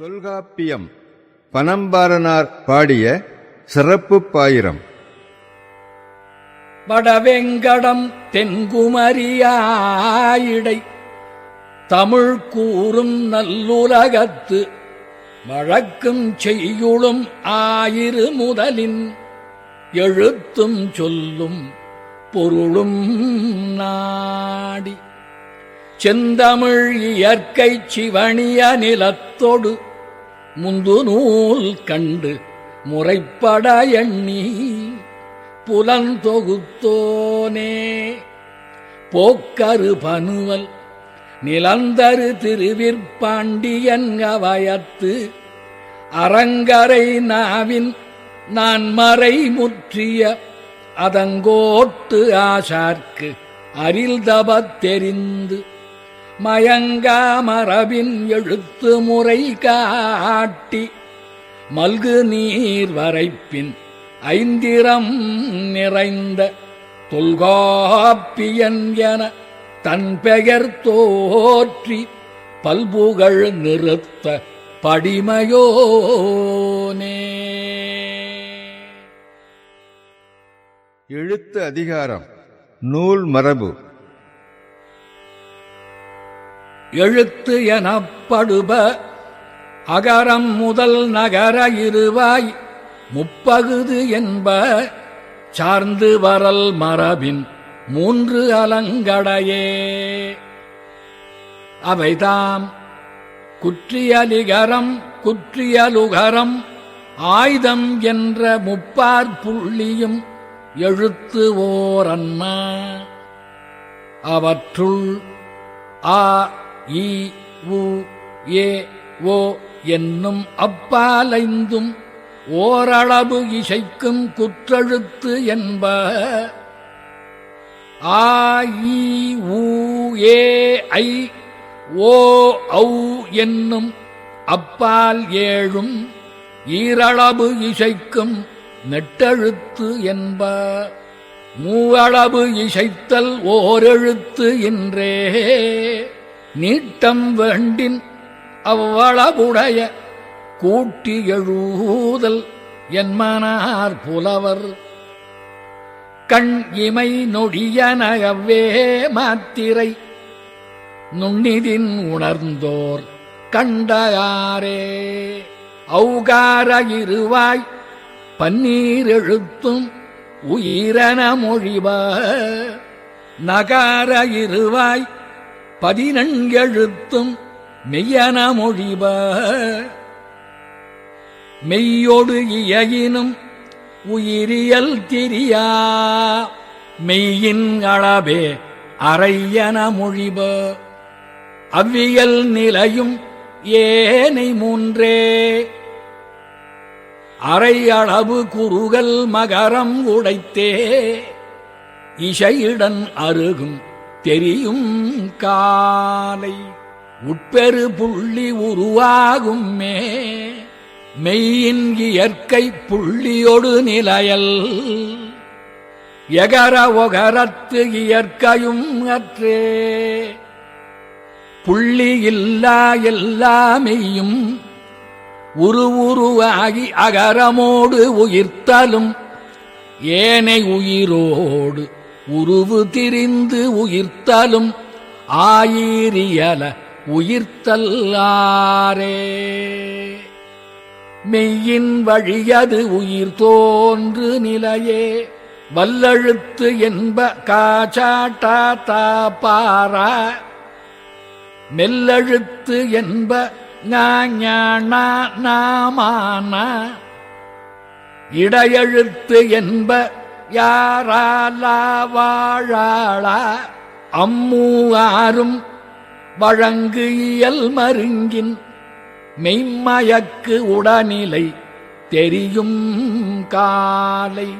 தொல்காப்பியம். பனம்பாரனார் பாடிய சிறப்பு பாயிரம். வடவெங்கடம் தென்குமரியாயிடை. தமிழ் கூறும் நல்லுலகத்து வழக்கும் செய்யுளும் ஆயிரு முதலின். எழுத்தும் சொல்லும் பொருளும் நாடி. செந்தமிழ் இயற்கை சிவணிய நிலத்தொடு முந்து நூல் கண்டு முறைப்பட எண்ணி புலந்தொகுத்தோனே. போக்கரு பனுவல் நிலந்தரு திருவிற்பாண்டியன் அவயத்து அரங்கரை நாவின் நான் மறை முற்றிய அதங்கோட்டு ஆசார்க்கு அரில் தபத் தெரிந்து மயங்காமரபின் எழுத்து முறை காட்டி மல்கு நீர் வரைப்பின் ஐந்திரம் நிறைந்த தொல்காப்பியன் என தன் பெயர் தோற்றி பல்புகள் நிறுத்த படிமையோனே. எழுத்து அதிகாரம். நூல் மரபு. எழுத்து எனப்படுப அகரம் முதல் நகர இருவாய் முப்பகுது என்ப சார்ந்து வரல் மரபின் மூன்று அலங்கடையே. அவைதாம் குற்றியலிகரம் குற்றியலுகரம் ஆயுதம் என்ற முப்பார் புள்ளியும் எழுத்து ஓரன்மா அவற்றுள் ஆ ஈ உ ஏ ஓ என்னும் அப்பாலைந்தும் ஓரளவு இசைக்கும் குற்றெழுத்து என்ப. ஆ இ உ ஏ ஐ ஓ ஔ என்னும் அப்பால் ஏழும் ஈரளவு இசைக்கும் நெட்டெழுத்து என்ப. மூவளவு இசைத்தல் ஓரெழுத்து என்றே நீட்டம் வேண்டின் அவ்வளவுடைய கூட்டி எழுதல் என்மனார் புலவர். கண் இமை நொடியனவே மாத்திரை நுண்ணிதின் உணர்ந்தோர் கண்டயாரே. அவுகார இருவாய் பன்னீரெழுத்தும் உயிரன மொழிவ நகார இருவாய் பதினெழுத்தும் மெய்யன மொழிப. மெய்யொடு இயகினும் உயிரியல் திரியா. மெய்யின் அளவே அறையன மொழிப. அவ்வியல் நிலையும் ஏனை மூன்றே. அறையளவு குறுகல் மகரம் உடைத்தே. இசையுடன் அருகும் தெரியும் காலை. உட்பெரு புள்ளி உருவாகும் மே. மெய்யின் இயற்கை புள்ளியொடு நிலையல். எகர ஒகரத்து இயற்கையும் அற்றே. புள்ளி இல்லா எல்லாமெய்யும் உருவுருவாகி அகரமோடு உயிர்த்தலும். ஏனை உயிரோடு உருவு திரிந்து உயிர்த்தலும் ஆயிரியல உயிர்த்தல்லாரே. மெய்யின் வழியது உயிர் தோன்று நிலையே. வல்லழுத்து என்ப காச்சாட்டா தாப்பாரா மெல்லழுத்து என்ப ஞாஞானா நாமானா இடையழுத்து என்ப யாராலா வாழாளா? அம்மூவாரும் வழங்கு இயல் மருங்கின் மெய்மயக்கு உடனிலை தெரியும் காலை.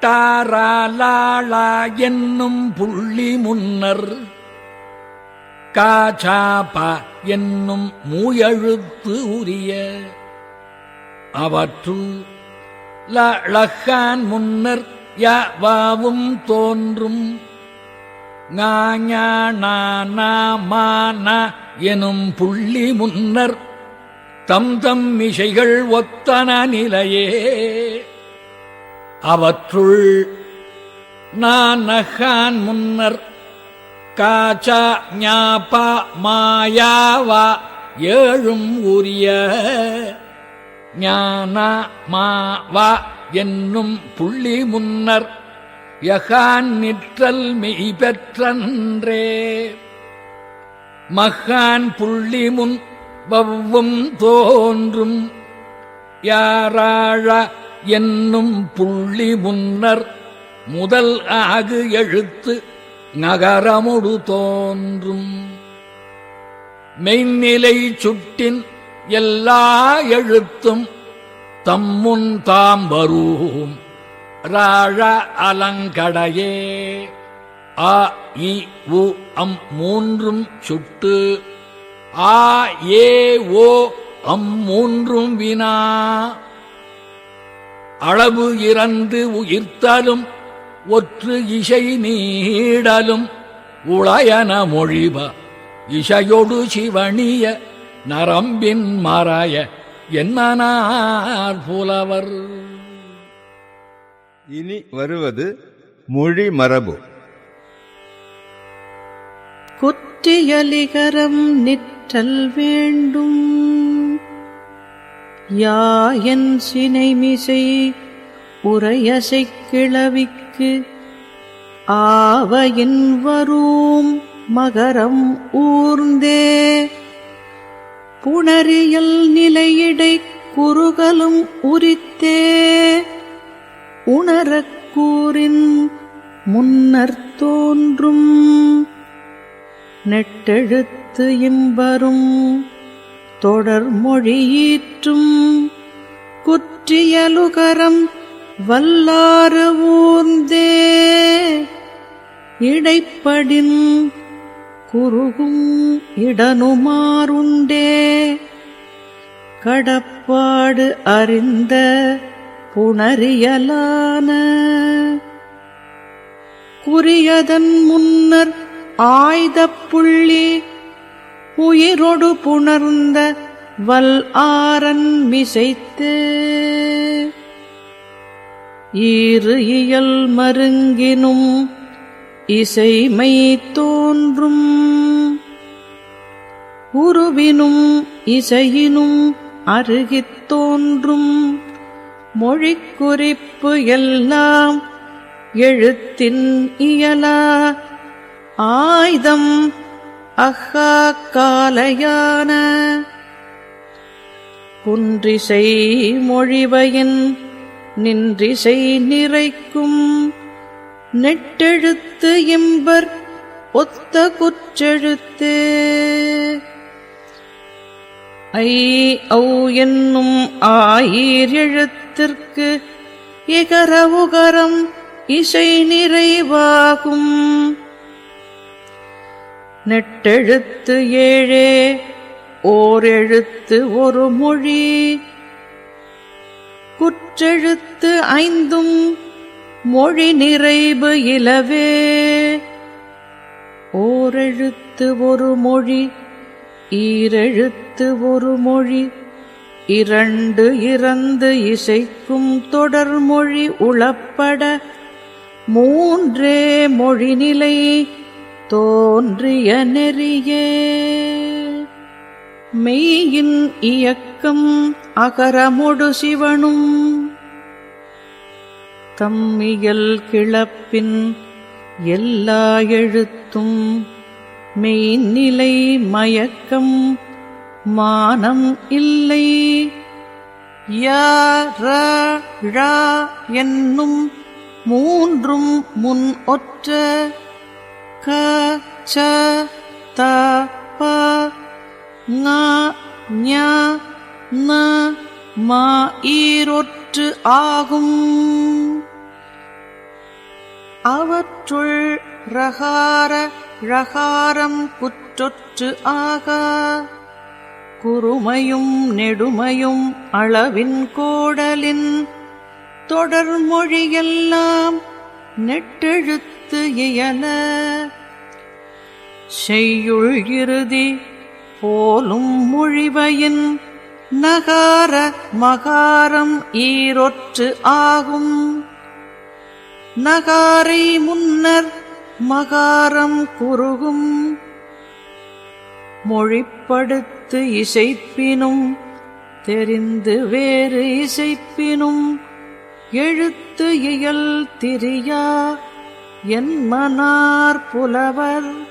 தாராலாளா என்னும் புள்ளி முன்னர் காச்சாபா என்னும் மூயழுத்து உரிய அவற்று லஹான் முன்னர் யவாவும் தோன்றும். எனும் புள்ளி முன்னர் தம் தம் இசைகள் ஒத்தன நிலையே. அவற்றுள் நானகான் முன்னர் காச்சா ஞாபா மாயாவா ஏழும் உரிய. ஞானமாவா என்னும் புள்ளி முன்னர் யகான் நிற்றல் மெய் பெற்றன்றே. மகான் புள்ளி முன் வவ்வும் தோன்றும். யாராழ என்னும் புள்ளி முன்னர் முதல் ஆகு எழுத்து நகரமுடு தோன்றும். மெய்நிலை சுட்டின் எல்லா எழுத்தும் தம்முன் தாம் வரூம் ராழ அலங்கடையே. ஆ இ உ அம் மூன்றும் சுட்டு. ஆ ஏ ஓ அம் மூன்றும் வினா. அளவு இறந்து உயிர்த்தலும் ஒற்று இசை நீடலும் உளையன மொழிப இசையொடு சிவணிய நரம்பின் மறைய என்னனார் புலவர்? இனி வருவது மொழி மரபு. குற்றியலிகரம் நிற்றல் வேண்டும். யாயன் சினைமிசை உரையசைக் கிளவிக்கு ஆவையின் வரூம் மகரம் ஊர்ந்தே. குணரியல் நிலையிடை குறுகலும் உரித்தே. உணரக்கூறின் முன்னர் தோன்றும் நெட்டெழுத்து இம்பரும் தொடர் மொழியீற்றும் குற்றியலுகரம் வல்லாறு ஊர்ந்தே. இடைப்படின் குறுகும் இடனுமாறுண்டே. கடப்பாடு அறிந்த புணரியலான. குறியதன் முன்னர் ஆய்த புள்ளி உயிரொடு புணர்ந்த வல் ஆரன் மிசைத்து. ஈறு இயல் மருங்கினும் இசைமை தோன்றும். உருவினும் இசையினும் அருகித் தோன்றும். மொழிக் குறிப்பு எல்லாம் எழுத்தின் இயலா. ஆயுதம் அஹா காலையான குன்றிசை மொழிவையின் நின்றிசை நிறைக்கும். நெட்டெழுத்து இம்பர் ஒத்த குற்றெழுத்தே. ஐ ஔ என்னும் ஆயீர் எழுத்திற்கு இகர உகரம் இசை நிறைவாகும். நெட்டெழுத்து ஏழே ஓர் எழுத்து ஒரு மொழி. குற்றெழுத்து ஐந்தும் மொழி நிறைவு இலவே. ஓரெழுத்து ஒரு மொழி ஈரெழுத்து ஒரு மொழி. இரண்டு இறந்து இசைக்கும் தொடர்மொழி உளப்பட. மூன்றே மொழிநிலை தோன்றிய நெறியே. மெய்யின் இயக்கம் அகரமொடு சிவனும். தம்மியல் கிளப்பின் எல்லா எழுத்தும் மெய்நிலை மயக்கம். மானம் இல்லை. ய என்னும் மூன்றும் முன் ஒற்ற க ச த ப ங ஞ ந ம ஈரொற்று ஆகும். அவற்றுள் ரகார ரகாரம் குற்றொற்று ஆகா. குறுமையும் நெடுமையும் அளவின் கோடலின் தொடர்மொழியெல்லாம் நெட்டெழுத்து இயல. செய்யுள் இறுதி போலும் மொழிவையின் நகார மகாரம் ஈரொற்று ஆகும். நகாரை முன்னர் மகாரம் குறுகும். மொழிப்படுத்த இசைப்பினும் தெரிந்து வேறு இசைப்பினும் எழுத்து இயல் திரியா என் மனார் புலவர்.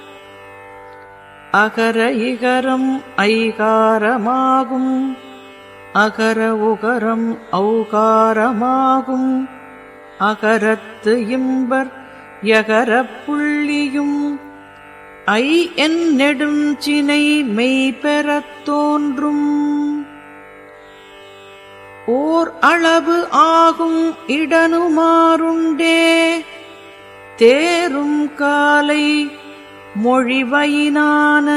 அகர இகரம் ஐகாரமாகும் அகர உகரம் ஔகாரமாகும் அகரத்து இம்பர் யகரப் புள்ளியும் ஐ என் நெடுஞ்சினை மெய் பெறத் தோன்றும். ஓர் அளவு ஆகும் இடனுமாறுண்டே. தேரும் காலை மொழிவையினான.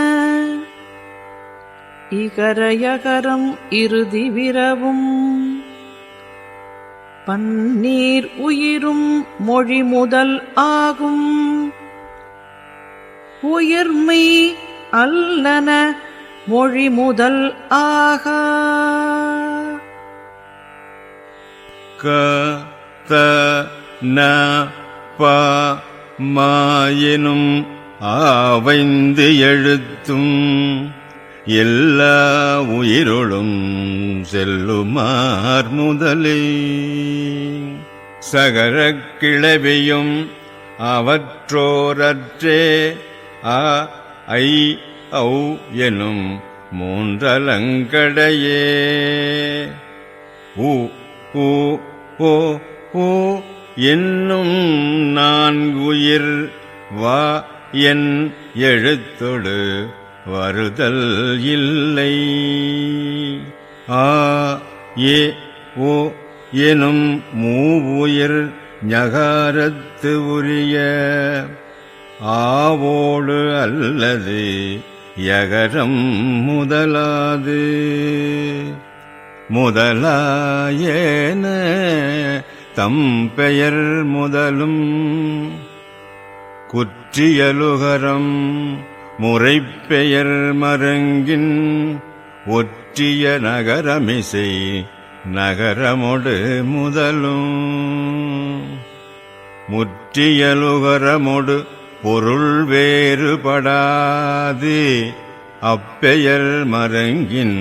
இகரயகரம் இறுதி விரவும். பன்னீர் உயிரும் மொழி முதல் ஆகும். உயிர்மை அல்லன மொழி முதல் ஆகா. க த ந ப மாயினும் ஆவைந்து எழுத்தும் எல்லா உயிரொழும் செல்லுமார் முதலே. சகரக் கிளவியும் அவற்றோரற்றே அ ஐ ஔ எனும் மூன்றலங்கடையே. உ ஊ ஓ ஓ என்னும் நான்குயிர் வா என் எழுத்தொடு வருதல் இல்லை. ஆ ஏ ஓ எனும் மூவுயிர் ஞகாரத்து உரிய ஆவோடு அல்லது யகரம் முதலாது. முதலாயேன தம் பெயர் முதலும் குற்றியலுகரம் முறைப்பெயர் மருங்கின் ஒற்றிய நகரமிசை நகரமொடு முதலும் முற்றியலுகரமொடு பொருள் வேறுபடாது. அப்பெயர் மறங்கின்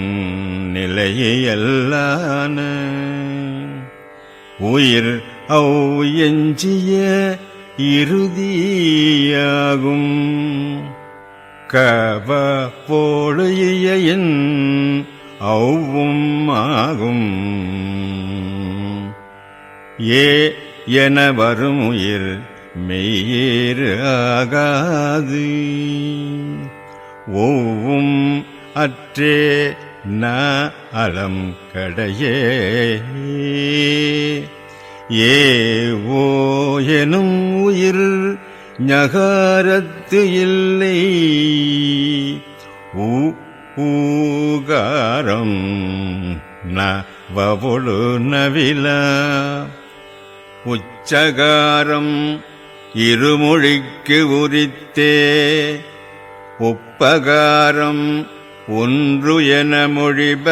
நிலையல்லான உயிர் ஔ எஞ்சிய இறுதியாகும். கவ போழையின் ஔவும் ஆகும். ஏ என வரும் உயிர் மெய்யேறு ஆகாது. ஒவ்வும் அற்றே ந அலம் கடையே. ஏ எனும் உயிர் ஞகாரத்து இல்லை. ஊகாரம் நவொழு நவில உச்சகாரம் இருமொழிக்கு உரித்தே. ஒப்பகாரம் ஒன்று என மொழிப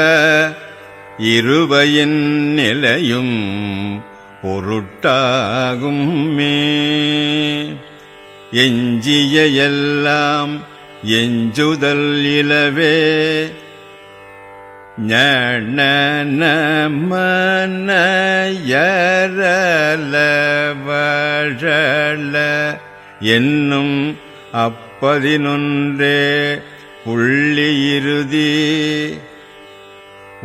இருவையின் நிலையும் பொருட்டாகும் மே. எஞ்சிய எல்லாம் எஞ்சுதல் இலவே. ஞன என்னும் அப்பதினொன்றே புள்ளி இறுதி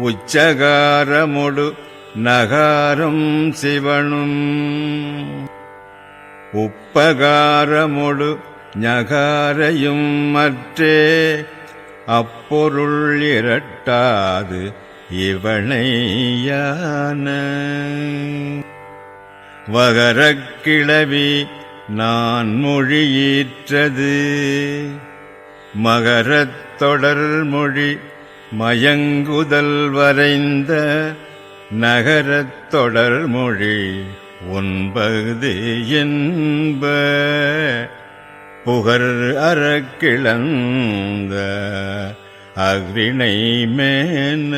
உச்சகாரமொடு நகாரம் சிவனும். உப்பகாரமொடு ஞகாரையும் மற்றே அப்பொருள் இரட்டாது இவனையான வகரக்கிளவி நான் மொழியீற்றது மகரத் தொடர்மொழி மயங்குதல் வரைந்த நகரத் தொடர்மொழி ஒன்பது என்ப. புகர் அறக்கிழந்த அக்ரிணை மேன